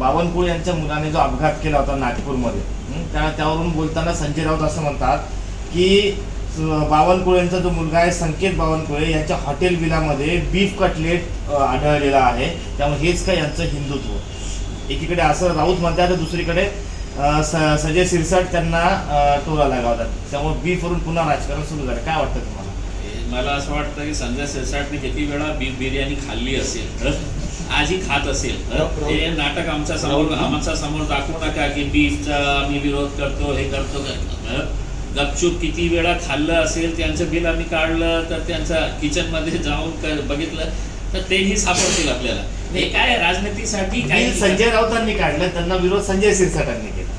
बावनकुळे यांच्या मुलाने जो अपघात केला होता नागपूरमध्ये त्या त्यावरून बोलताना संजय राऊत असं म्हणतात की अं, बावनकुळेंचा जो मुलगा आहे संकेत बावनकुळे यांच्या हॉटेल बिलामध्ये बीफ कटलेट आढळलेला आहे. त्यामुळे हेच काय यांचं हिंदुत्व. एकीकडे असं राऊत म्हणतात तर दुसरीकडे स- संजय सिरसाट त्यांना टोला लगावतात. त्यामुळे बीफवरून पुन्हा राजकारण सुरू झालं. काय वाटतं तुम्हाला? मला असं वाटतं की संजय सिरसाटने किती वेळा बीफ बिर्याणी खाल्ली असेल आजही खात असेल हे नाटक आमच्यासमोर आमच्यासमोर दाखवू नका की बीफचा आम्ही विरोध करतो हे करतो हं? गपचूप किती वेळा खाल्लं असेल त्यांचं बिल आम्ही काढलं तर त्यांच्या किचनमध्ये जाऊन बघितलं तर तेही सापडतील आपल्याला. हे काय राजनीतीसाठी काही संजय राऊतांनी काढलं त्यांना विरोध संजय सिरसाटांनी केला.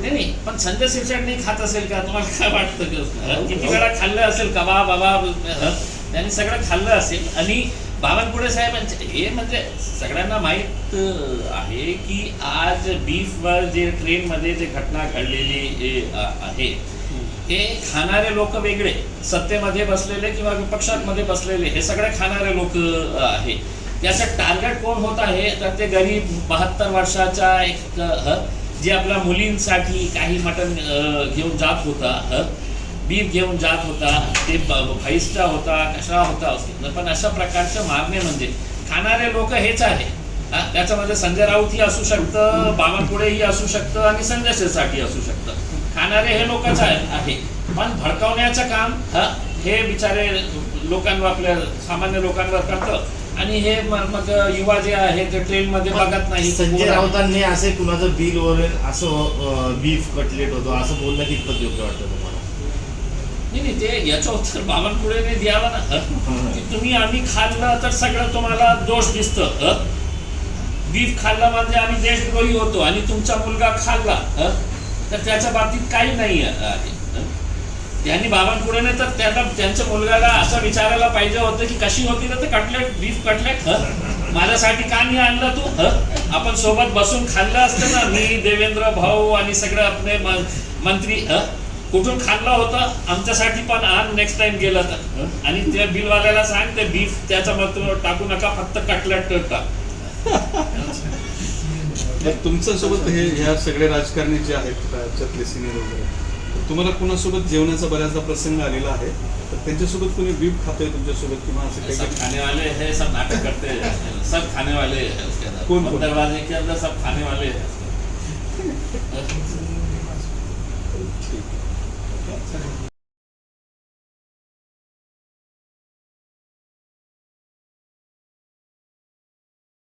नाही नाही पण संजय शिरसाट खात असेल का? तुम्हाला काय वाटतं? हं? किती वेळा खाल्लं असेल? कबाब बाबा त्यांनी सगळं खाल्लं असेल आणि बावनकुळे साहेबांचे. हे म्हणजे सगळ्यांना माहीत आहे की आज बीफवर जे ट्रेनमध्ये जे घटना घडलेली आहे हे खाणारे लोक वेगळे. सत्तेमध्ये बसलेले किंवा विपक्षांमध्ये बसलेले हे सगळे खाणारे लोक आहे. त्याचं टार्गेट कोण होत आहे? तर ते गरीब बहात्तर वर्षाचा एक ह, जे आपल्या मुलींसाठी काही मटण घेऊन जात होता बीफ घेऊन जात होता ते फाईस्टा होता कशा होता असं. पण अशा प्रकारचं मागणे म्हणजे खाणारे लोक हेच आहे. त्याच्यामध्ये संजय राऊत ही असू शकतं ही असू शकतं आणि संजय ही असू शकतं. खाणारे हे लोकच आहे. पण भडकवण्याचं काम हा, हे बिचारे लोकांवर आपल्या सामान्य लोकांवर करतं. आणि हे मग युवा जे आहे ते ट्रेन मध्ये बघत नाही. संजय राऊतांनी असे कुणाचं बिल वरून असं बीफ कटलेट होतो असं बोलणं कितपत योग्य वाटतं तुम्हाला? नाही नाही ते याचं उत्तर बावनकुळेने द्यावं ना की तुम्ही आम्ही खाल्लं तर सगळं तुम्हाला दोष दिसतं? बीफ खाल्ला म्हणजे आम्ही देशद्रोही होतो आणि तुमचा मुलगा खाल्ला? तर त्याच्या बाबतीत काही नाही आहे? त्यांनी बावनकुळेने तर त्यांना त्यांच्या मुलगाला असं विचारायला पाहिजे होतं की कशी होती ना ते कटलेट बीफ कटलेट हं? माझ्यासाठी का नाही आणलं तू हं? आपण सोबत बसून खाल्लं असतं ना मी देवेंद्र भाऊ आणि सगळं आपले मंत्री हं? कुठून खाल्लं होतं आमच्यासाठी पण आण नेक्स्ट टाइम गेलं तर? आणि त्या बिलवाल्याला सांग ते बीफ त्याच्या मत टाकू नका फक्त कटलेट टाक तुमच्यासोबत हे ह्या सगळे राजकारणी जे आहेत राज्यातले सिनियर वगैरे तुम्हाला कुणासोबत जेवणाचा बऱ्याचदा प्रसंग आलेला आहे? तर त्यांच्यासोबत कोणी बीफ खातोय तुमच्यासोबत किंवा असं काही सब खाने वाले हैं सब नाटक करते. सब खाने वाले उसके अंदर कौन- कौन? दरवाजे के अंदर सब खाने